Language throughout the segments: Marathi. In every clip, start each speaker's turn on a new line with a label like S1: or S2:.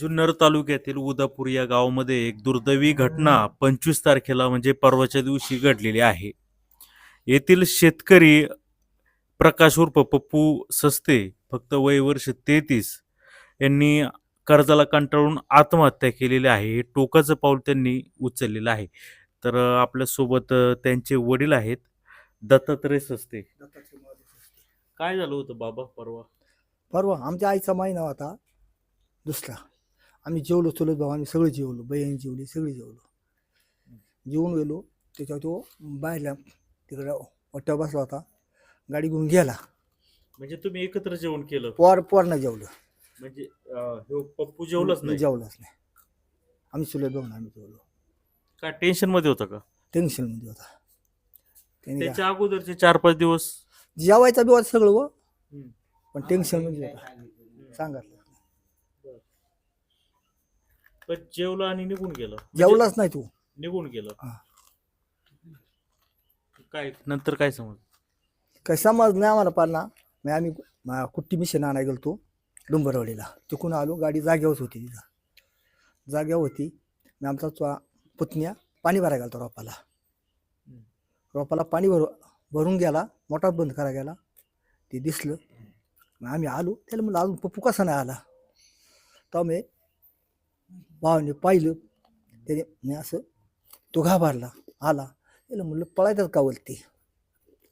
S1: जुन्नर तालुक्यातील उदापूर या गावामध्ये एक दुर्दैवी घटना पंचवीस तारखेला म्हणजे परवाच्या दिवशी घडलेली आहे. येथील शेतकरी प्रकाश उर्फ पप्पू सस्ते फक्त वय वर्ष तेहतीस यांनी कर्जाला कंटाळून आत्महत्या केलेली आहे. हे टोकाचं पाऊल त्यांनी उचललेलं आहे. तर आपल्यासोबत त्यांचे वडील आहेत. दत्तात्रय सस्ते. काय झालं होतं बाबा? परवा?
S2: परवा आमच्या आईचा महिना होता. दुसरा. आम्ही जेवलो चुलत भाऊ आम्ही सगळे जेवलो बहीण जेवली सगळे जेवलो. जेवून गेलो त्याच्यावर तो बाहेरला तिकडं वाट्यावर बसला होता गाडी घेऊन गेला.
S1: म्हणजे तुम्ही एकत्र जेवण केलं?
S2: पोर पोरनं जेवलं.
S1: म्हणजे अं, ह्यो पप्पू जेवलंच नाही?
S2: जेवलंच नाही. आम्ही चुलत भाऊ आम्ही जेवलो.
S1: काय टेन्शनमध्ये होता का?
S2: टेन्शनमध्ये होता. त्याने
S1: त्याच्या अगोदरचे चार पाच दिवस?
S2: जेवायचा बिवायचं सगळं व
S1: हम्म.
S2: पण टेन्शनमध्ये होता. सांगितलं
S1: पण जेवलं आणि निघून गेलं. म्हणजे
S2: जेवलाच नाही तू.
S1: निघून गेलं.
S2: हा.
S1: काय नंतर काय समज?
S2: काही समज नाही आम्हाला पाळणा मग आम्ही मा- कुट्टी मिशन आणायला गेलो डुंबरवाडीला. तिकून आलो गाडी जाग्यावरच होती तिथं. जाग्यावर होती. मी आमचा चुआ पुतण्या पाणी भरायला गेला रोपाला. रोपाला पाणी भर भरून गेला मोटार बंद करायला गेला. ते दिसलं. मग आम्ही आलो. त्याला म्हणलं अजून पप्पू कसा नाही आला? तेव्हा मी भावाने पाहिलं त्याने मी असं तो घाबरला आला. त्याला म्हणलं पळायच्यात का वलती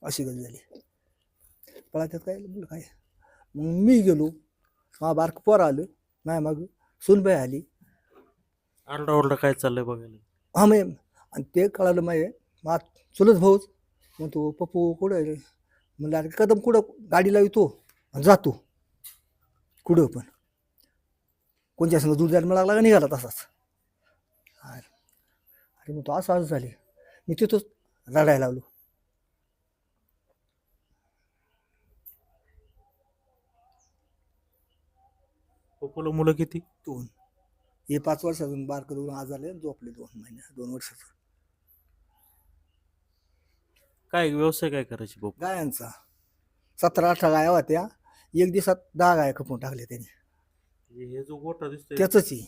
S2: अशी गत झाली. पळायच्यात काय? म्हणलं काय? मग मी गेलो. हा बारक पोर आलं. नाही मग सुनबाई आली.
S1: आरडा ओरडा काय चाललंय बघायला?
S2: हा मग आणि ते कळालं माहिती मा चुलत भाऊच. मग तो पप्पू कुठं आहे म्हणलं अरे कदम कुठं? गाडी लावितो आणि जातो कुठं पण. कोणत्या संग दूर जायला मिळाला का निघाला तसाच. अरे अरे मग तो असं असं झाले. मी तिथंच रडायला लागलो.
S1: पप्पूला मुलं किती?
S2: दोन. हे पाच वर्षातून बारकं दोन आज झाले झोपले दोन महिने दोन वर्षाचं.
S1: काय व्यवसाय काय करायची पप्पू?
S2: गायांचा. सतरा अठरा गाया होत्या. एक दिवसात दहा गाया खपून टाकल्या त्याने.
S1: हे जो गोठा दिसतोय
S2: त्याचंच आहे.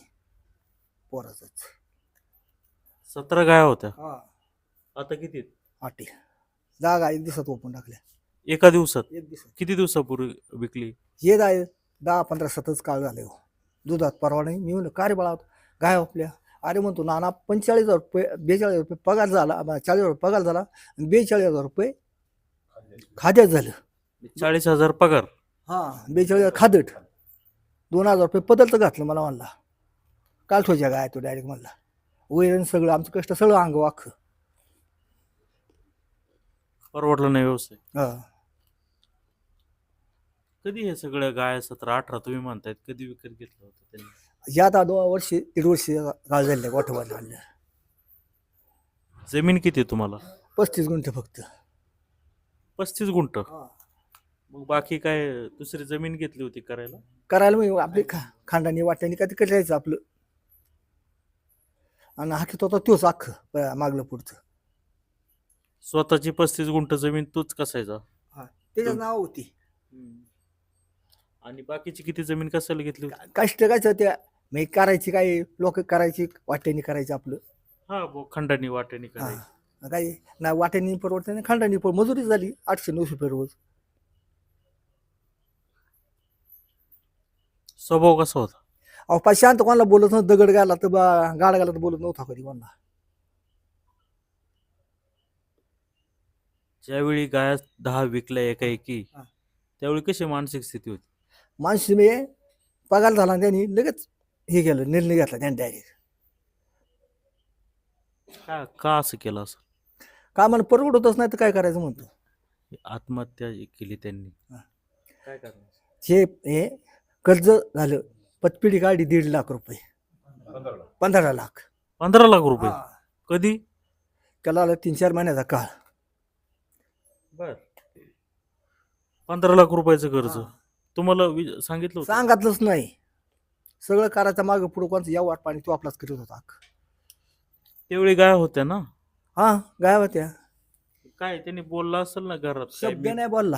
S2: पोराचंच.
S1: सतरा गाया होत्या.
S2: हा.
S1: आता किती आहेत?
S2: आठी दहा गाय एक दिवसात ओपून टाकल्या.
S1: एका दिवसात?
S2: एक दिवसात.
S1: किती दिवसापूर्वी विकली?
S2: हे गाय दहा पंधरा सतच काळ झाले हो. दुधात परवा नाही. मी म्हणलं का रे बाळा गाय आपल्या? अरे म्हणतो नाना पंचेचाळीस हजार रुपये बेचाळीस हजार रुपये पगार झाला आम्हाला चाळीस हजार पगार झाला आणि बेचाळीस हजार रुपये खाद्यात झालं.
S1: चाळीस हजार पगार?
S2: हां बेचाळीस हजार खादट. दोन हजार रुपये पदलचं घातलं मला म्हणला. काल ठोच्या गाय तो डायरेक्ट म्हणला. वैरण सगळं आमचं कष्ट सगळं अंग वाख.
S1: परवडला नाही व्यवसाय कधी हे सगळ्या गाया सतरा अठरा तुम्ही म्हणतायत कधी विकत घेतलं होतं त्यांनी?
S2: या आता दोन वर्षे दीड वर्ष काळ झाले गोठवायला आणलं
S1: जमीन किती आहे तुम्हाला?
S2: पस्तीस गुंठे फक्त.
S1: पस्तीस गुंठ? मग बाकी काय दुसरी जमीन घेतली होती करायला?
S2: करायला मग आपली खा खांडाने वाट्याने काय ते करायचं आपलं? आणि हाकीत होता तोच अख्खं प- मागलं पुढचं.
S1: स्वतःची पस्तीस गुंठ जमीन तूच कसायचा?
S2: त्याचं नाव होती.
S1: आणि बाकीची किती जमीन कसायला घेतली होती?
S2: कष्ट काय त्या मग करायची काय लोक करायची वाट्याने करायचं आपलं.
S1: हा बुवा, खंडानी वाट्यानी करायची.
S2: हा काय ना वाट्याने परवडते ना खांडाने पर मजुरी झाली आठशे नऊशे रुपये रोज.
S1: स्वभाव कसा होता?
S2: अहो पाच शांत कोणाला बोलत नव्हतं दगड गाला तर बा गाडा गाला तर बोलत नव्हता कधी कोणाला.
S1: ज्यावेळी गाया दहा विकल्या एकाएकी
S2: हा.
S1: त्यावेळी कशी मानसिक स्थिती होती?
S2: माणूस मी पगार झाला आणि त्यांनी लगेच हे केलं निर्णय घेतला त्यांनी डायरेक्ट
S1: का का असं केलं असं?
S2: का मला परवडतच नाही तर काय करायचं म्हणतो.
S1: आत्महत्या केली त्यांनी.
S2: हा.
S1: काय करणार?
S2: हे हे कर्ज झालं. पतपिढी काढली दीड लाख रुपये. पंधरा लाख.
S1: पंधरा लाख रुपये.
S2: हा.
S1: कधी?
S2: त्याला आलं तीन चार महिन्याचा काळ.
S1: बर. पंधरा लाख रुपयाचं कर्ज.
S2: हा.
S1: तुम्हाला वि- सांगितलं होतं.
S2: सांगितलंच नाही. सगळं करायचं मागं पुढं कोणचं या वाट पाणी तो आपलाच करीत होता
S1: त्यावेळी गाय होत्या ना?
S2: हा गाय होत्या.
S1: काय त्यांनी बोलला असेल ना घरात? काय
S2: शब्द
S1: मी-
S2: नाही बोलला.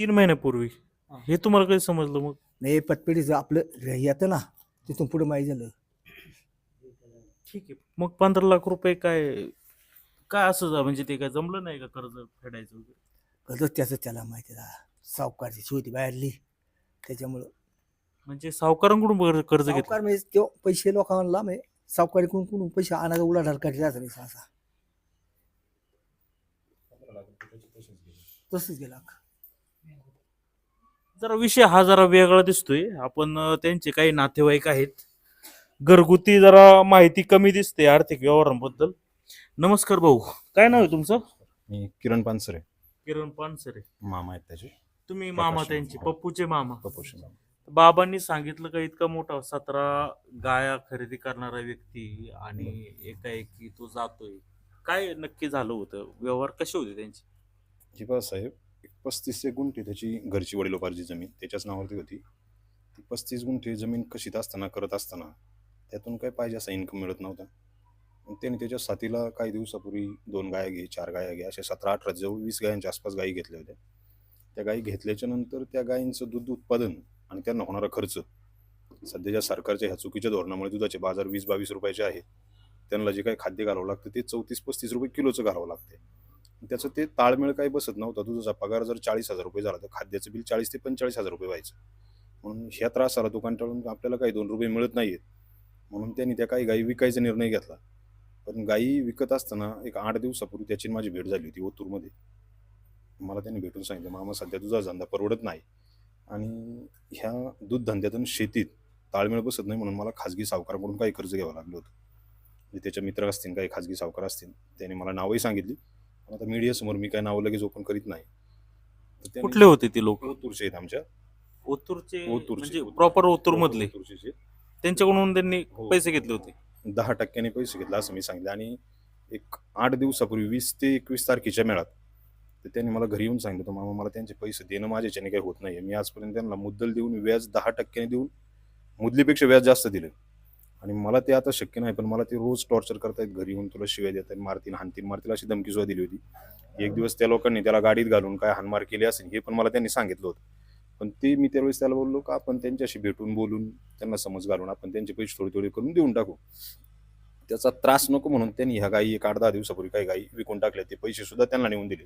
S1: तीन महिन्यापूर्वी.
S2: हा.
S1: तुम्हाला कधी समजलं मग?
S2: नाही पटपेढीचं आपलं येतं ना तिथून पुढे माहिती झालं.
S1: ठीक आहे. मग पंधरा लाख रुपये काय काय असं जा- म्हणजे ते काय जमलं नाही का कर्ज फेडायचं वगैरे?
S2: कसं त्याचं त्याला माहिती झालं सावकारची होती बाहेरली त्याच्यामुळं
S1: म्हणजे सावकारांकडून बर- कर्ज घेतलं?
S2: सावकार म्हणजे तो पैसे लोकांना म्हणजे सावकारी कोण कोण पैसे आणायचा उलाढाल करायचा नाही असा तसंच गेला.
S1: जरा विषय हा जरा वेगळा दिसतोय. आपण त्यांचे काही नातेवाईक आहेत. घरगुती जरा माहिती कमी दिसते आर्थिक व्यवहारांबद्दल. नमस्कार भाऊ. काय नाव आहे तुमचं?
S3: मी किरण पानसरे.
S1: किरण पानसरे.
S3: मामा आहेत त्याचे.
S1: तुम्ही मामा
S3: प्रकाश
S1: त्यांचे
S3: मामा.
S1: पप्पूचे मामा.
S3: मामा.
S1: बाबांनी सांगितलं का इतका मोठा सतरा गाया खरेदी करणारा व्यक्ती आणि एकाएकी तो जातोय. काय नक्की झालं होतं? व्यवहार कसे होते त्यांचे?
S3: ही बा साहेब पस्तीस एक गुंठे त्याची घरची वडिलोपार्जी जमीन त्याच्याच नावावरती होती. ती पस्तीस गुंठे जमीन कशीत असताना करत असताना त्यातून काय पाहिजे असा इन्कम मिळत नव्हता. मग त्याने त्याच्या साथीला काही दिवसापूर्वी दोन गाया घे चार गाया घे अशा सतरा अठरा जवळ वीस गायांच्या आसपास गायी घेतल्या होत्या. त्या गायी घेतल्याच्या नंतर त्या गायींचं दूध उत्पादन आणि त्यांना होणारा खर्च सध्याच्या सरकारच्या ह्या चुकीच्या धोरणामुळे दुधाचे बाजार वीस बावीस रुपयाचे आहेत. त्यांना जे काही खाद्य घालावं लागतं ते चौतीस पस्तीस रुपये किलोचं घालावं लागते त्याचं ते ताळमेळ काही बसत नव्हता. तुझा पगार जर चाळीस हजार रुपये झाला तर खाद्याचं बिल चाळीस ते पंचेचाळीस हजार रुपये व्हायचं. म्हणून ह्या त्रासाला तो टाळून आपल्याला काही दोन रुपये मिळत नाहीयेत. म्हणून त्यांनी त्या काही गायी विकायचा निर्णय घेतला. पण गायी विकत असताना एक आठ दिवसापूर्वी त्याची माझी भेट झाली होती ओतूरमध्ये. मला त्यांनी भेटून सांगितलं मामा सध्या तुझा धंदा परवडत नाही. आणि ह्या दूध धंद्यातून शेतीत ताळमेळ बसत नाही म्हणून मला खाजगी सावकाराकडून काही कर्ज घ्यावं लागलं होतं. म्हणजे त्याच्या मित्र असतील काही खाजगी सावकार असतील त्यांनी मला नावही सांगितली. पण आता मीडियासमोर मी काय नावं लगेच ओपन करीत नाही. तर त्यांनी-
S1: कुठले होते ते लोक?
S3: ओतूरचे आहेत आमच्या.
S1: ओतूरचे
S3: ओतूरचे.
S1: म्हणजे
S3: ओतूर.
S1: प्रॉपर ओतूर मधले. त्यांच्याकडून त्यांनी
S3: हो.
S1: पैसे घेतले होते.
S3: दहा टक्क्याने पैसे घेतला असं मी सांगितलं. आणि एक आठ दिवसापूर्वी वीस ते एकवीस तारखेच्या मेळात तर त्यांनी मला घरी येऊन सांगितलं होतं मामा मला त्यांचे पैसे देणं माझ्याच्याने काही होत नाही मी आजपर्यंत त्यांना मुद्दल देऊन व्याज दहा टक्क्याने देऊन मुदलीपेक्षा व्याज जास्त दिलं. आणि मला ते आता शक्य नाही पण मला ते रोज टॉर्चर करतायत घरी येऊन तुला शिवाय आहेत मारतील हानतील मारतील अशी धमकी सुद्धा दिली होती. एक दिवस त्या लोकांनी त्याला गाडीत घालून काय हानमार केली असेल हे पण मला त्यांनी सांगितलं होतं. पण ते मी त्यावेळेस त्याला बोललो का आपण त्यांच्याशी भेटून बोलून त्यांना समज घालून आपण त्यांचे पैसे थोडे थोडे करून देऊन टाकू? त्याचा त्रास नको म्हणून त्यांनी ह्या गायी एक आठ दहा दिवसापूर्वी काही गायी विकून टाकल्या ते पैसे सुद्धा त्यांना नेऊन दिले.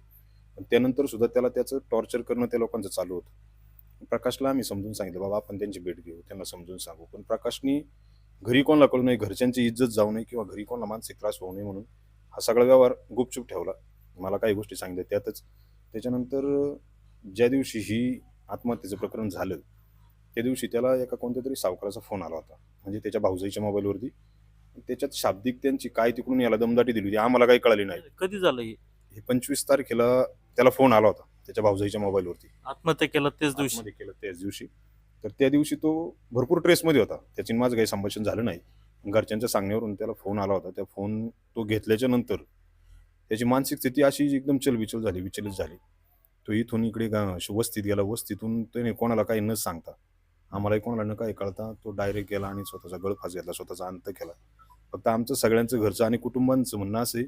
S3: पण त्यानंतर सुद्धा त्याला त्याचं टॉर्चर करणं त्या लोकांचं चालू होतं. प्रकाशला आम्ही समजून सांगितलं बाबा आपण त्यांची भेट घेऊ त्यांना समजून सांगू. पण प्रकाशनी घरी कोणाला कळू नये घरच्यांची इज्जत जाऊ नये किंवा घरी कोणाला मानसिक त्रास होऊ नये म्हणून हा सगळा व्यवहार गुपचूप ठेवला. मला काही गोष्टी सांगितल्या त्यातच. त्याच्यानंतर ज्या दिवशी ही आत्महत्येचं प्रकरण झालं त्या दिवशी त्याला एका कोणत्या तरी सावकाराचा फोन आला होता. म्हणजे त्याच्या भाऊजाईच्या मोबाईलवरती. त्याच्यात शाब्दिक त्यांची काय तिकडून याला दमदाटी दिली होती आम्हाला काही कळाली नाही.
S1: कधी झालं हे?
S3: पंचवीस तारखेला त्याला फोन आला होता त्याच्या भाऊजाईच्या मोबाईलवरती.
S1: आत्महत्या केला त्याच दिवशी.
S3: केलं त्याच दिवशी. तर त्या दिवशी तो भरपूर ट्रेसमध्ये होता. त्याची माझं काही संभाषण झालं नाही. घरच्यांच्या सांगण्यावरून त्याला फोन आला होता. त्या फोन तो घेतल्याच्या नंतर त्याची मानसिक स्थिती अशी एकदम चलबिचल झाली विचलित झाली. तो इथून इकडे गा- वस्तीत गेला. वस्तीतून त्याने कोणाला काही न सांगता आम्हालाही कोणाला न काही कळता तो डायरेक्ट गेला आणि स्वतःचा गळफास घेतला स्वतःचा अंत केला. फक्त आमचं सगळ्यांचं घरचं आणि कुटुंबांचं म्हणणं असं आहे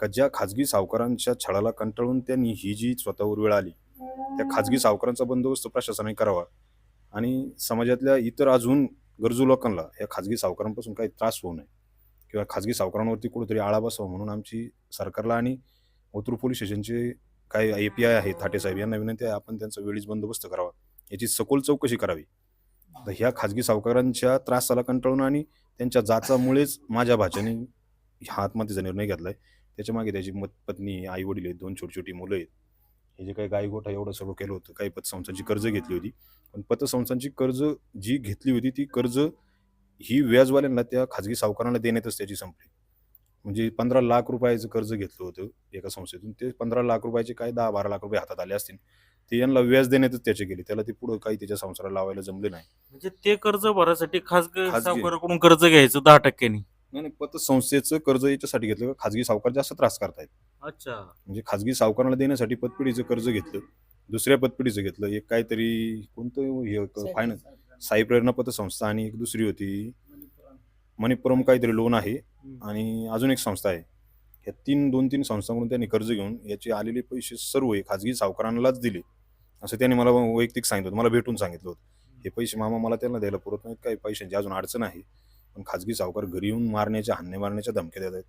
S3: का ज्या खाजगी सावकारांच्या छळाला कंटाळून त्यांनी ही जी स्वतःवर वेळ आली त्या खाजगी सावकारांचा बंदोबस्त प्रशासनाने करावा. आणि समाजातल्या इतर अजून गरजू लोकांना या खाजगी सावकारांपासून काही त्रास होऊ नये. किंवा खाजगी सावकारांवरती कुठेतरी आळा बसावा म्हणून आमची सरकारला आणि ओतूर पोलीस स्टेशनचे काही ए पी आय आहे थाटे साहेब यांना विनंती आहे आपण त्यांचा वेळीच बंदोबस्त करावा. याची सखोल चौकशी करावी. तर ह्या खाजगी सावकारांच्या त्रासाला कंटाळून आणि त्यांच्या जाचामुळेच माझ्या भाच्याने हा आत्महत्येचा निर्णय घेतलाय. त्याच्यामागे त्याची मत पत्नी आई वडील आहेत दोन छोटी छोटी मुलं आहेत. हे जे काही गायगोठा एवढं सगळं केलं होतं काही पतसंस्थांची कर्ज घेतली होती. पण पतसंस्थांची कर्ज जी घेतली होती ती कर्ज ही व्याजवाल्यांना त्या खाजगी सावकारांना देण्यातच त्याची संपली. म्हणजे पंधरा लाख रुपयाचं कर्ज घेतलं होतं एका संस्थेतून. ते पंधरा लाख रुपयाचे काय दहा बारा लाख रुपये हातात आले असतील ते यांना व्याज देण्यातच त्याचे गेले. त्याला ते पुढं काही त्याच्या संसाराला लावायला जमले नाही.
S1: म्हणजे ते कर्ज भरासाठी खासगी. सावकाराकडून कर्ज घ्यायचं दहा टक्क्यांनी.
S3: नाही नाही, पतसंस्थेचं कर्ज याच्यासाठी घेतलं का? खाजगी सावकार जास्त त्रास करतायत.
S1: अच्छा.
S3: म्हणजे खाजगी सावकाराला देण्यासाठी पतपिढीचं कर्ज घेतलं दुसऱ्या पतपिढीचं घेतलं एक काहीतरी कोणतं हे फायनान्स साई प्रेरणा पतसंस्था आणि एक दुसरी होती मणिपुरम काहीतरी लोन आहे आणि अजून एक संस्था आहे. या तीन दोन तीन संस्थांकडून त्यांनी कर्ज घेऊन याचे आलेले पैसे सर्व हे खाजगी सावकारांनाच दिले. असं त्यांनी मला वैयक्तिक सांगितलं होतं मला भेटून सांगितलं होतं. हे पैसे मामा मला त्यांना द्यायला पुरत नाहीत काही पैशांची अजून अडचण आहे. पण खाजगी सावकार घरी येऊन मारण्याच्या हाणणे मारण्याच्या धमक्या देत आहेत.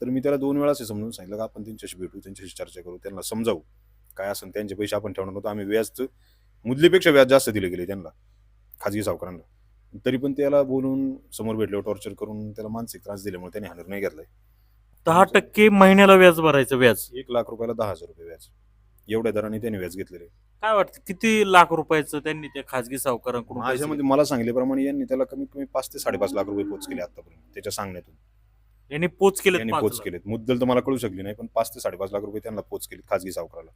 S3: तर मी त्याला दोन वेळाच हे समजून सांगितलं का आपण त्यांच्याशी भेटू त्यांच्याशी चर्चा करू त्यांना समजावू. काय असेल त्यांचे पैसे आपण ठेवणार नव्हतो आम्ही व्याज मुदलीपेक्षा व्याज जास्त दिले गेले त्यांना खाजगी सावकारांना. तरी पण त्याला बोलून समोर भेटल्यावर टॉर्चर करून त्याला मानसिक त्रास दिल्यामुळे त्यांनी हा निर्णय घेतलाय.
S1: दहा टक्के महिन्याला व्याज भरायचं व्याज.
S3: एक लाख रुपयाला दहा हजार रुपये व्याज. एवढ्या दराने त्यांनी व्याज घेतलेले.
S1: काय वाटतं किती लाख रुपयाचं त्यांनी त्या खाजगी सावकारांकडून पैसे
S3: माझ्यामध्ये मला सांगितल्याप्रमाणे यांनी त्याला कमीत कमी पाच ते साडेपाच लाख रुपये पोच केले आतापर्यंत त्याच्या सांगण्यातून.
S1: घेतले? यांनी पोच केले
S3: यांनी पोच केलेत. मुद्दल तर मला कळू शकली नाही पण पाच ते साडेपाच लाख रुपये त्यांना पोच केले खाजगी सावकाराला.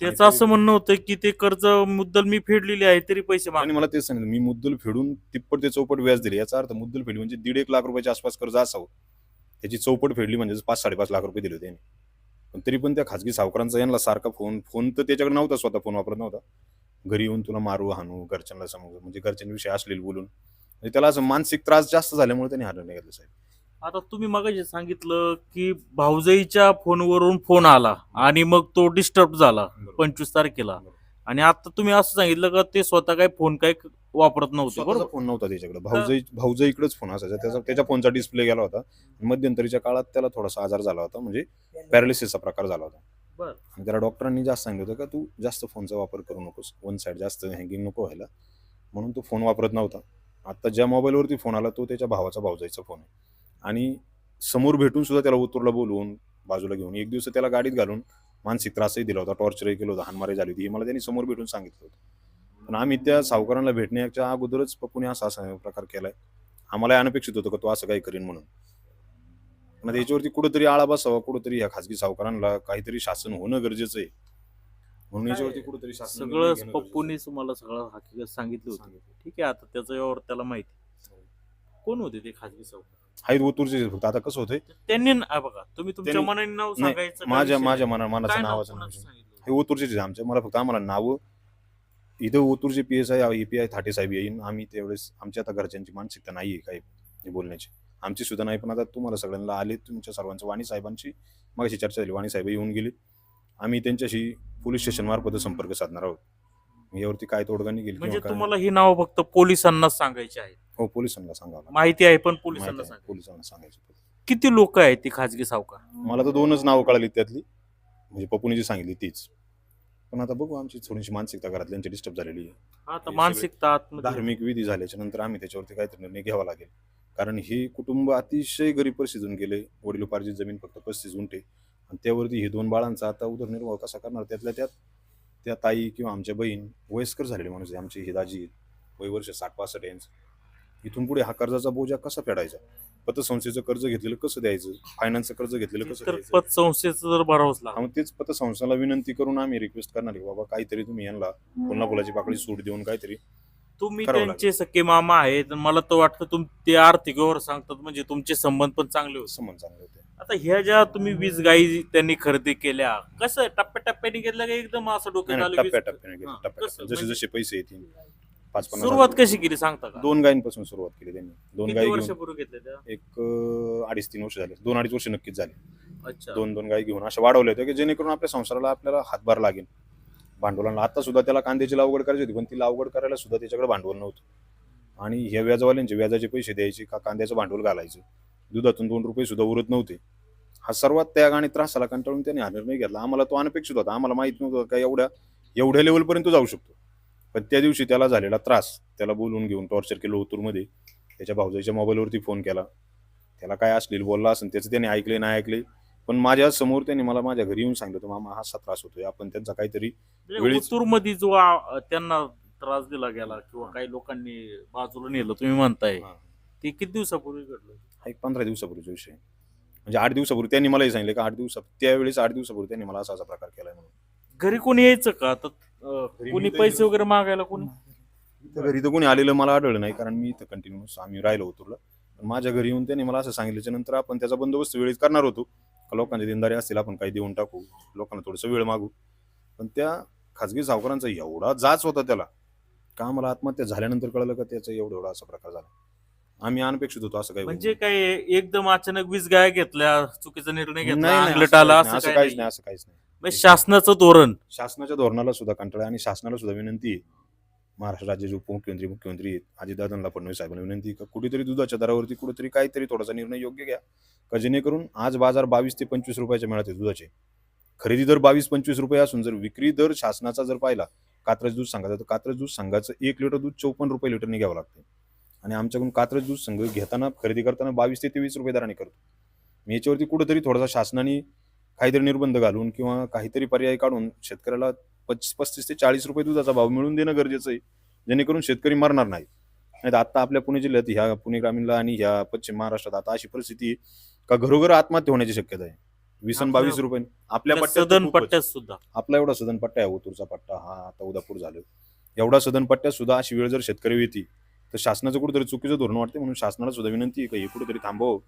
S1: त्याचं असं म्हणणं होतं की ते कर्ज मुद्दल मी फेडलेली आहे तरी पैसे
S3: आणि मला तेच सांगितलं मी मुद्दल फेडून तिप्पट ते चौपट व्याज दिले. याचा अर्थ मुद्दल फेडली म्हणजे दीड एक लाख रुपयाच्या आसपास कर्ज असावं. त्याची चौपट फेडली म्हणजे पाच साडेपाच लाख रुपये दिले होते यांनी. पण तरी पण त्या खाजगी सावकारांचा यांना सारखा फोन फोन तर त्याच्याकडे नव्हता स्वतः फोन वापरत नव्हता. घरी येऊन तुला मारू हाणू घरच्यांना समजू म्हणजे घरच्यांविषयी असलेले बोलून. म्हणजे त्याला असं मानसिक त्रास जास्त झाल्यामुळे त्यांनी हा निर्णय घेतला साहेब.
S1: आता तुम्ही मगाशी सांगितलं की भाऊजाईच्या फोनवरून फोन आला आणि मग तो डिस्टर्ब झाला पंचवीस तारखेला. आणि आता तुम्ही असं सांगितलं का ते स्वतः काय फोन काय वापरत नव्हते बरोबर?
S3: फोन नव्हता त्याच्याकडे. भाऊजाई भाऊजाईकडेच फोन असायचा. त्याचा त्याच्या फोनचा डिस्प्ले गेला होता. मध्यंतरीच्या काळात त्याला थोडासा आजार झाला होता. म्हणजे पॅरालिसिसचा प्रकार झाला होता.
S1: बरं.
S3: आणि त्याला डॉक्टरांनी जास्त सांगितलं होतं का तू जास्त फोनचा वापर करू नकोस. वन साईड जास्त हँगिंग नको व्हायला. म्हणून तो फोन वापरत नव्हता. आता ज्या मोबाईलवरती फोन आला तो त्याच्या भावाचा भाऊजाईचा फोन आहे. आणि समोर भेटून सुद्धा त्याला उत्तरला बोलवून बाजूला घेऊन. एक दिवस त्याला गाडीत घालून मानसिक त्रासही दिला होता टॉर्चरही केलं होतं हानमारी झाली होती हे मला त्यांनी समोर भेटून सांगितलं होतं. पण आम्ही त्या सावकारांना भेटण्याच्या अगोदरच पप्पूने असा असा प्रकार केलाय. आम्हाला अनपेक्षित होतं का तो असं काही करीन म्हणून. पण आता याच्यावरती कुठंतरी आळा बसावा कुठंतरी ह्या खाजगी सावकारांना काहीतरी शासन होणं गरजेचं आहे. म्हणून याच्यावरती कुठंतरी शासन
S1: सगळं पप्पूनीच तुम्हाला सगळं हकीकत सांगितली होती. ठीक आहे आता त्याचं यावर त्याला माहिती कोण होते ते खाजगी सावकार
S3: आहेत ओतूरचे फक्त आता कसं होतंय?
S1: त्यांनी आ, बघा तुम्ही तुमच्या
S3: त्यांनी-
S1: मनाने नाव
S3: नाही,
S1: सांगायचं
S3: माझ्या
S1: विषय
S3: माझ्या
S1: नाही?
S3: मना मनाचं
S1: नाव
S3: नावाचं नाव
S1: कोणाचं सांगितलं?
S3: हे ओतूरचेच आहे आमच्या मला फक्त आम्हाला नावं इथं ओतूरचे P S I A P I Thate साहेब येईन. आम्ही त्यावेळेस आमच्या आता घरच्यांची मानसिकता नाही आहे काही हे बोलण्याची. आमची सुद्धा नाही पण आता तुम्हाला सगळ्यांना आले तुमच्या सर्वांचं वाणी साहेबांची मग चर्चा झाली वाणी साहेब येऊन गेले. आम्ही त्यांच्याशी पोलीस स्टेशन मार्फत संपर्क साधणार आहोत. यावरती काय तोडगा निघेल
S1: म्हणजे
S3: किंवा काय-
S1: तुम्हाला ही नाव फक्त पोलिसांना सांगायची आहे
S3: हो पोलिसांना सांगावं लागेल.
S1: माहिती आहे पण
S3: माहिती
S1: पोलिसांना
S3: आहे, पोलिसांना सांगायचं.
S1: किती लोक आहेत ती खाजगी सावकार?
S3: मला तर दोनच नावं कळाली त्यातली. म्हणजे पप्पूने जी सांगितली तीच. पण आता बघू आमची थोडीशी मानसिकता घरातल्यांची डिस्टर्ब झालेली आहे.
S1: आता मानसिकता
S3: धार्मिक विधी झाल्याच्यानंतर आम्ही त्याच्यावरती काहीतरी निर्णय घ्यावा लागेल. कारण हे कुटुंब अतिशय गरीब परिस्थितीतून गेले. वडिलोपार्जित जमीन फक्त पस्तीस गुंठे. आणि त्यावरती हे दोन बाळांचा आता उदरनिर्वाह कसा करणार? त्यातल्या त्यात त्या ताई किंवा आमच्या बहीण वयस्कर झालेले माणूस आहे. आमची ही दाजी वय वर्ष साठ पासष्ट यांचं. इथून पुढे हा कर्जाचा बोजा कसा फेडायचा? पतसंस्थेचं कर्ज घेतलेलं कसं द्यायचं? फायनान्सचं कर्ज घेतलेलं कसं
S1: तर
S3: द्यायचं?
S1: पतसंस्थेचं जर भरावंच लागलं.
S3: हा, मग तेच पतसंस्थाला विनंती करून आम्ही रिक्वेस्ट करणार आहे बाबा काहीतरी तुम्ही यांना पुन्हा फुलाची पाकळी सूट देऊन काहीतरी
S1: तुम्ही
S3: करावं
S1: त्यांचे सख्खे मामा आहेत आणि मला तर वाटतं तुम ते आर्थिक व्यवहार सांगतात म्हणजे तुमचे संबंध पण चांगले होते.
S3: संबंध चांगले होते.
S1: आता ह्या ज्या तुम्ही वीज गाई त्यांनी खरेदी केल्या कसं टप्प्याटप्प्याने घेतलं का एकदम असं डोक्यात आलं हा,
S3: टप्प्याटप्प्याने.
S1: कसं?
S3: जसे
S1: म्हणजे-
S3: जसे पैसे येतील. पाच पन्नास
S1: सुरुवात
S3: हजार.
S1: कशी केली सांगता का?
S3: दोन गायींपासून सुरुवात केली त्यांनी. दोन
S1: किती
S3: गायी घेऊन
S1: वर्षापूर्वी घेतल्या त्या?
S3: एक अं, अडीच तीन वर्ष झाले. दोन अडीच वर्ष नक्कीच झाले.
S1: अच्छा.
S3: दोन दोन गायी घेऊन अशा वाढवल्या होत्या की जेणेकरून आपल्या संसाराला आपल्याला हातभार लागेल. भांडवलाला आता सुद्धा त्याला कांद्याची लागवड करायची होती पण ती लागवड करायला सुद्धा त्याच्याकडे भांडवल नव्हतं. आणि ह्या व्याजवाल्यांचे व्याजाचे पैसे द्यायचे का कांद्याचं भांडवल घालायचं? दुधातून दोन रुपये सुद्धा उरत नव्हते. हा सर्वात त्याग आणि त्रासाला कंटाळून त्याने हा निर्णय घेतला. आम्हाला तो अनपेक्षित होता. आम्हाला माहीत नव्हतं का एवढ्या एवढ्या लेवलपर्यंत जाऊ शकतो. पण त्या दिवशी त्याला झालेला त्रास. त्याला बोलवून घेऊन टॉर्चर केलं ओतूरमध्ये. त्याच्या भाऊजाईच्या मोबाईलवरती फोन केला. त्याला काय असलेलं बोलला असेल त्याचं त्याने ऐकले नाही ऐकले. पण माझ्यासमोर त्यांनी मला माझ्या घरी येऊन सांगितलं मामा हा असा त्रास होतोय. आपण त्यांचा काहीतरी वेळीच-
S1: मध्ये जो आ- त्यांना त्रास दिला गेला किंवा काही लोकांनी बाजूला नेलं तुम्ही म्हणताय
S3: हा.
S1: ते किती दिवसापूर्वी घडलं?
S3: हा एक पंधरा दिवसापूर्वीचा विषय. आहे. म्हणजे आठ दिवसापूर्वी त्यांनी मलाही सांगितलं का आठ दिवसात त्यावेळेस आठ दिवसापूर्वी त्यांनी मला असा असा प्रकार केलाय म्हणून.
S1: घरी कोणी यायचं का? तर कोणी पैसे. वगैरे मागायला कोणी?
S3: त्या घरी तर कोणी आलेलं मला आढळलं नाही कारण मी इथं कंटिन्यूस आम्ही राहिलो होतो पण माझ्या घरी येऊन त्यांनी मला असं सांगितल्याच्या नंतर आपण त्याचा बंदोबस्त वेळेत करणार होतो. का लोकांचे देणदारी असतील आपण काही देऊन टाकू लोकांना थोडंसं वेळ मागू. पण त्या खाजगी सावकारांचा एवढा जाच होता त्याला का मला आत्महत्या झाल्यानंतर कळलं का त्याचा एवढा एवढा असा प्रकार झाला? आम्ही अनपेक्षित होतो असं काही
S1: म्हणजे. काय एकदम अचानक वीज गाय घेतल्या चुकीचा निर्णय घेतला
S3: असं काहीच नाही,
S1: असं
S3: असं
S1: काही
S3: काहीच
S1: नाही.
S3: नाही
S1: म्हणजे शासनाचं धोरण.
S3: शासनाच्या धोरणाला सुद्धा कंटाळा आहे आणि शासनाला सुद्धा विनंती आहे. महाराष्ट्र राज्याचे उपमुख्यमंत्री मुख्यमंत्री अजितदादांना फडणवीस साहेबांना विनंती का कुठेतरी दुधाच्या दरावरती कुठेतरी काहीतरी थोडासा निर्णय योग्य घ्या. का जेणेकरून आज बाजार बावीस ते पंचवीस रुपयाचे मिळत आहे दुधाचे. खरेदी दर बावीस पंचवीस रुपये असून जर विक्री दर शासनाचा जर पाहिला कात्रज दूध सांगायचं तर कात्रज दूध संघाचं एक लिटर दूध चौपन्न रुपये लिटरने घ्यावं लागतं आणि आमच्याकडून कात्रज दूध संघ घेताना खरेदी करताना बावीस ते तेवीस रुपये दराने करतो. मी याच्यावरती कुठेतरी थोडासा शासनाने काहीतरी निर्बंध घालून किंवा काहीतरी पर्याय काढून शेतकऱ्याला पच्चीस पस्तीस ते चाळीस रुपये दुधाचा भाव मिळून देणं गरजेचं आहे जेणेकरून शेतकरी मरणार नाही. नाही आता आपल्या पुणे जिल्ह्यात ह्या पुणे ग्रामीणला आणि ह्या पश्चिम महाराष्ट्रात आता अशी परिस्थिती का घरोघर आत्महत्या होण्याची शक्यता आहे. वीस आणि बावीस रुपये आपल्या तर
S1: सदन. पट्ट्यात सुद्धा.
S3: आपला एवढा सदन पट्टा आहे ओतूरचा पट्टा हा आता उदापूर झालं. एवढा सदन पट्ट्यात सुद्धा अशी वेळ जर शेतकरी येते तर शासनाचं कुठेतरी चुकीचं धोरण वाटते म्हणून शासनाला सुद्धा विनंती आहे का हे कुठेतरी थांबव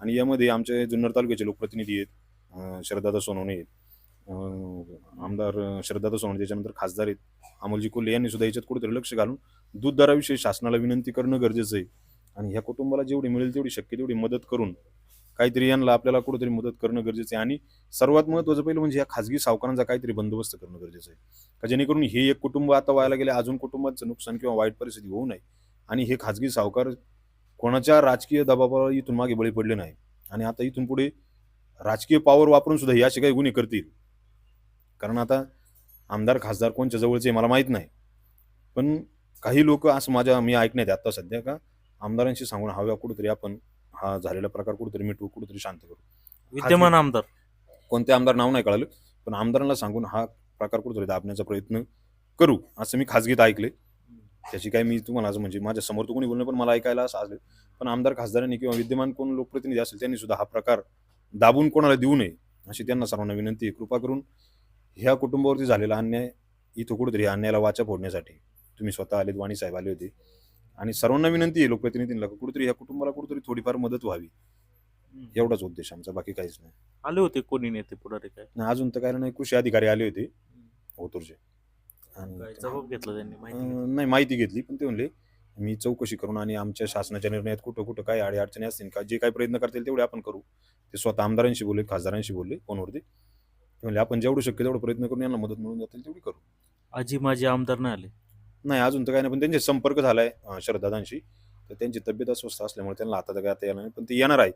S3: आणि यामध्ये आमचे जुन्नर तालुक्याचे लोकप्रतिनिधी आहेत अं, सोनवणे आहेत. आमदार अं, सोनवणे त्याच्यानंतर खासदार आहेत. अमोलजी कोल्हे यांनी सुद्धा याच्यात कुठेतरी लक्ष घालून दूध दराविषयी शासनाला विनंती करणं गरजेचं आहे. आणि ह्या कुटुंबाला जेवढी मिळेल तेवढी शक्य तेवढी मदत करून काहीतरी यांना आपल्याला कुठेतरी मदत करणं गरजेचं आहे. आणि सर्वात महत्त्वाचं पहिलं म्हणजे या खाजगी सावकारांचा काहीतरी बंदोबस्त करणं गरजेचं आहे. का जेणेकरून हे एक कुटुंब आता व्हायला गेले अजून कुटुंबाचं नुकसान किंवा वाईट परिस्थिती होऊ नये. आणि हे खाजगी सावकार कोणाच्या राजकीय दबावाला इथून मागे बळी पडले नाही. आणि आता इथून पुढे राजकीय पॉवर वापरून सुद्धा हे असे काही गुन्हे करतील. कारण आता आमदार खासदार कोणच्या जवळचे मला माहीत नाही. पण काही लोक असं माझ्या मी ऐकण्यात आता सध्या का आमदारांशी सांगून हव्या कुठेतरी आपण हा झालेला प्रकार कुठेतरी मिटवू कुठेतरी शांत करू.
S1: विद्यमान आमदार.
S3: कोणते आमदार नाव नाही कळालं पण आमदारांना सांगून हा प्रकार कुठेतरी दाबण्याचा प्रयत्न करू असं मी खाजगीत ऐकले. त्याची काय मी तुम्हाला आज म्हणजे माझ्यासमोर तर कोणी बोलणं पण मला ऐकायला असं आलं. पण आमदार खासदारांनी किंवा विद्यमान कोण लोकप्रतिनिधी असेल त्यांनी सुद्धा हा प्रकार दाबून कोणाला देऊ नये अशी त्यांना सर्वांना विनंती आहे. कृपा करून ह्या कुटुंबावरती झालेला अन्याय इथं कुठेतरी अन्यायाला वाचा फोडण्यासाठी. तुम्ही स्वतः आलेत वाणी साहेब आले होते. आणि सर्वांना विनंती आहे लोकप्रतिनिधींना कुठेतरी ह्या कुटुंबाला कुठेतरी थोडीफार मदत व्हावी. एवढाच उद्देश आमचा बाकी काहीच नाही.
S1: आले होते कोणी नेते पुढारी काय?
S3: आणि अजून तर काय नाही कृषी अधिकारी आले होते. ओतूरचे. आणि
S1: जबाब घेतला त्यांनी? माहिती
S3: नाही माहिती घेतली पण ते म्हणले मी चौकशी करून आणि आमच्या शासनाच्या निर्णयात कुठं कुठं काय अडी अडचणी असतील का जे काही प्रयत्न करतील तेवढे आपण करू. ते स्वतः आमदारांशी बोलले खासदारांशी बोलले फोनवरती. ते म्हणले आपण जेवढं शक्य तेवढं प्रयत्न करून यांना मदत मिळून जातील तेवढी करू.
S1: आजी माझे आमदार नाही आले.
S3: नाही अजून तर काय नाही पण त्यांचे संपर्क झालाय शरदादांशी तर त्यांची तब्येत अस्वस्थ असल्यामुळे त्यांना आता तर काय आता येणार नाही पण ते येणार आहेत.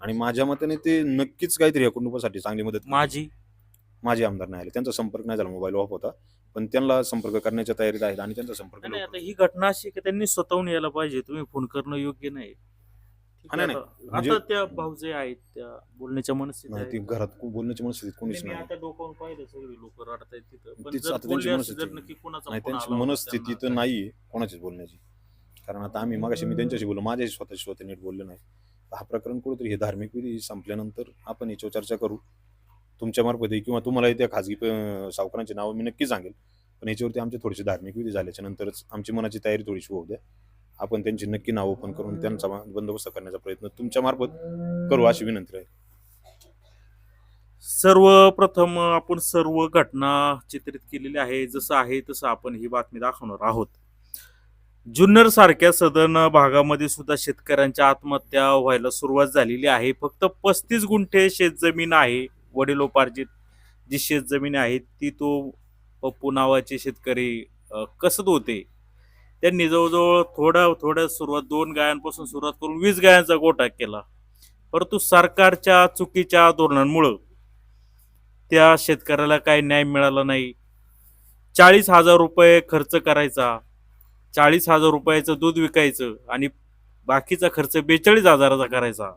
S3: आणि माझ्या मताने ते नक्कीच काहीतरी या कुटुंबासाठी चांगली मदत.
S1: माझी
S3: माझे आमदार नाही आले. त्यांचा संपर्क नाही झाला मोबाईल ऑफ होता. पण त्यांना संपर्क करण्याच्या तयारीत आहेत आणि त्यांचा संपर्क
S1: नाही, आता ही घटना अशी की त्यांनी स्वतःहून यायला पाहिजे तुम्ही फोन करणं योग्य नाही ठीक
S3: नाही,
S1: आहे,
S3: नाही.
S1: आता-
S3: म्हणजे-
S1: आता त्या भाऊजे आहेत त्या बोलण्याच्या मनस्थिती
S3: नाही ती
S1: आहेत.
S3: घरात खूप बोलण्याची मनस्थितीत कोणीच
S1: मी
S3: नाही
S1: आता डोकावून पाहिलं सगळी लोक रडत आहेत तिथं पण
S3: तीच
S1: जर
S3: आता
S1: बोलले
S3: त्यांची
S1: असते
S3: मनस्थिती.
S1: नक्की कोणाचा
S3: नाही
S1: फोन
S3: त्यांची
S1: आला होता
S3: मनस्थिती तर
S1: त्यांना?
S3: नाहीये कोणाचीच बोलण्याची कारण आता आम्ही मागाशी मी त्यांच्याशी बोललो माझ्याशी स्वतःशी स्वतः नीट बोललो नाही हा प्रकरण कुठेतरी हे धार्मिक विधी संपल्यानंतर आपण याच्यावर चर्चा करू तुमच्या मार्फत किंवा तुम्हाला त्या खाजगी सावकारांचे सावकारांची नावं मी नक्की सांगेल. पण याच्यावरती आमचे थोडेसे धार्मिक विधी झाल्याच्या नंतरच आमची मनाची तयारी थोडीशी होऊ द्या. आपण त्यांची नक्की नाव ओपन करून त्यांचा बंदोबस्त करण्याचा प्रयत्न तुमच्या मार्फत करू अशी विनंती आहे
S1: सर्वप्रथम आपण सर्व घटना चित्रित केलेली आहे. जसं आहे तसं आपण ही बातमी दाखवणार आहोत. जुन्नर सारख्या सदन भागामध्ये सुद्धा शेतकऱ्यांच्या आत्महत्या व्हायला सुरुवात झालेली आहे. फक्त पस्तीस गुंठे शेतजमीन आहे. वडिलोपार्जित जी शेतजमीन आहे ती तो पप्पू नावाचे शेतकरी कसत होते त्यांनी जवळजवळ थोड्या थोड्या सुरुवात दोन गायांपासून सुरुवात करून वीस गायांचा गोठा केला. परंतु सरकारच्या चुकीच्या धोरणांमुळं त्या शेतकऱ्याला काही न्याय मिळाला नाही. चाळीस हजार रुपये खर्च करायचा चाळीस हजार रुपयाचं दूध विकायचं आणि बाकीचा खर्च बेचाळीस हजाराचा करायचा.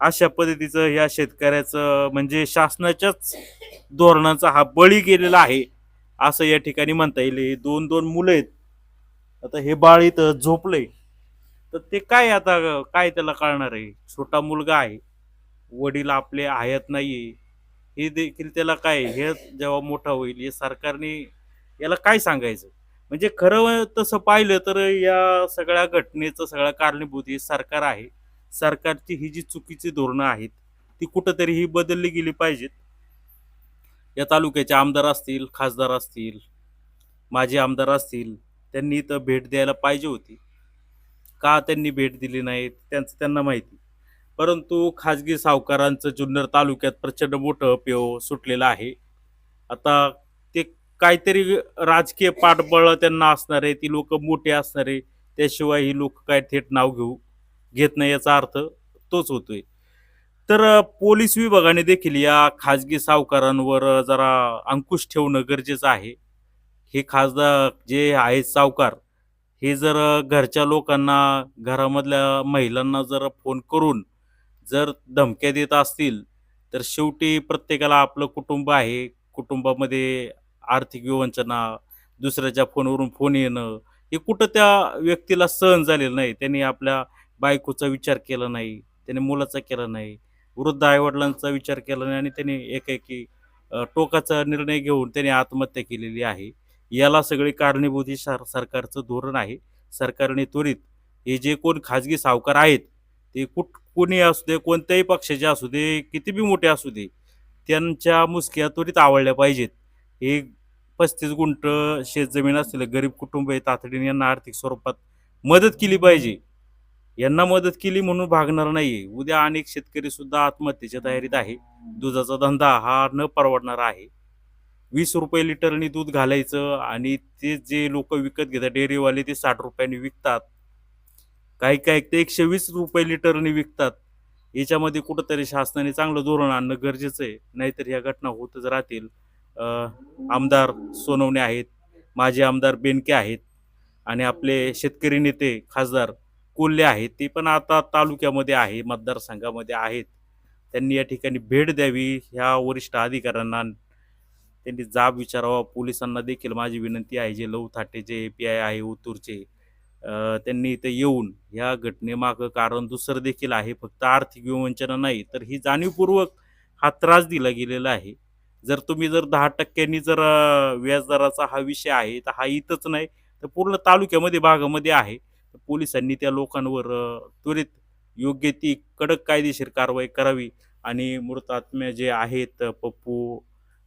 S1: अशा पद्धतीचं या शेतकऱ्याचं म्हणजे शासनाच्याच धोरणाचा हा बळी गेलेला आहे असं या ठिकाणी म्हणता येईल. हे दोन दोन मुलं आहेत. आता हे बाळ इथं झोपलंय. तर ते काय आता काय त्याला कळणार आहे? छोटा मुलगा आहे. वडील आपले आहेत नाही हे देखील त्याला काय हे जेव्हा मोठा होईल हे सरकारने याला काय सांगायचं? म्हणजे खरं तसं पाहिलं तर या सगळ्या घटनेचं सगळ्या कारणीभूत हे सरकार आहे. सरकारची ही जी चुकीची धोरणं आहेत ती कुठंतरी ही बदलली गेली पाहिजेत. या तालुक्याचे आमदार असतील खासदार असतील माजी आमदार असतील त्यांनी इथं भेट द्यायला पाहिजे होती. का त्यांनी भेट दिली नाही त्यांचं त्यांना माहिती. परंतु खाजगी सावकारांचं जुन्नर तालुक्यात प्रचंड मोठं पेव सुटलेलं आहे. आता ते काहीतरी राजकीय पाठबळ त्यांना असणार आहे ती लोक मोठे असणारे त्याशिवाय ही लोक काय थेट नाव घेऊ घेत नाही याचा अर्थ तोच होतोय. तर पोलीस विभागाने देखील या खाजगी सावकारांवर जरा अंकुश ठेवणं गरजेचं आहे. हे खासदार जे आहेत सावकार हे जर घरच्या लोकांना घरामधल्या महिलांना जर फोन करून जर धमक्या देत असतील तर शेवटी प्रत्येकाला आपलं कुटुंब आहे. कुटुंबामध्ये आर्थिक विवंचना दुसऱ्याच्या फोनवरून फोन येणं हे कुठं त्या व्यक्तीला सहन झालेलं नाही. त्यांनी आपल्या बायकोचा विचार केला नाही त्याने मुलाचा केला नाही वृद्ध आईवडिलांचा विचार केला नाही आणि त्यांनी एकाएकी टोकाचा निर्णय घेऊन त्याने आत्महत्या केलेली आहे. याला सगळी कारणीभूत ही सर सरकारचं धोरण आहे. सरकारने त्वरित हे जे कोण खाजगी सावकार आहेत ते कुठ कोणी असू दे कोणत्याही पक्षाचे असू दे किती बी मोठे असू दे त्यांच्या मुसक्या त्वरित आवडल्या पाहिजेत. हे पस्तीस गुंठ शेतजमीन असलेले गरीब कुटुंब आहे तातडीने यांना आर्थिक स्वरूपात मदत केली पाहिजे. यांना मदत केली म्हणून भागणार नाही. उद्या अनेक शेतकरी सुद्धा आत्महत्येच्या तयारीत आहे. दुधाचा धंदा हा न परवडणारा आहे. वीस रुपये लिटरनी दूध घालायचं आणि ते जे लोक विकत घेतात डेअरीवाले ते साठ रुपयांनी विकतात. काही काही ते एकशे वीस रुपये लिटरनी विकतात. याच्यामध्ये कुठंतरी शासनाने चांगलं धोरण आणणं गरजेचं आहे. नाहीतर ह्या घटना होतच राहतील. आमदार सोनवणे आहेत माजी आमदार बेनके आहेत आणि आपले शेतकरी नेते खासदार कोल्हे आहेत ते पण आता तालुक्यामध्ये आहे मतदारसंघामध्ये आहेत. त्यांनी या ठिकाणी भेट द्यावी ह्या वरिष्ठ अधिकाऱ्यांना त्यांनी जाब विचारावा. पोलिसांना देखील माझी विनंती आहे जे लव थाटे जे ए पी आय आहे ओतूरचे त्यांनी इथे येऊन ह्या घटनेमागं कारण दुसरं देखील आहे फक्त आर्थिक विवंचना नाही तर ही जाणीवपूर्वक हा त्रास दिला गेलेला आहे. जर तुम्ही जर दहा टक्क्यांनी जर व्याजदराचा हा विषय आहे तर हा इथंच नाही तर पूर्ण तालुक्यामध्ये भागामध्ये आहे. तर पोलिसांनी त्या लोकांवर त्वरित योग्य ती कडक कायदेशीर कारवाई करावी. आणि मृत आत्म्या जे आहेत पप्पू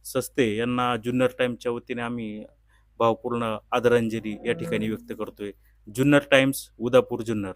S1: सस्ते यांना जुन्नर टाईमच्या वतीने आम्ही भावपूर्ण आदरांजली या ठिकाणी व्यक्त करतोय. जुन्नर टाइम्स उदापूर जुन्नर.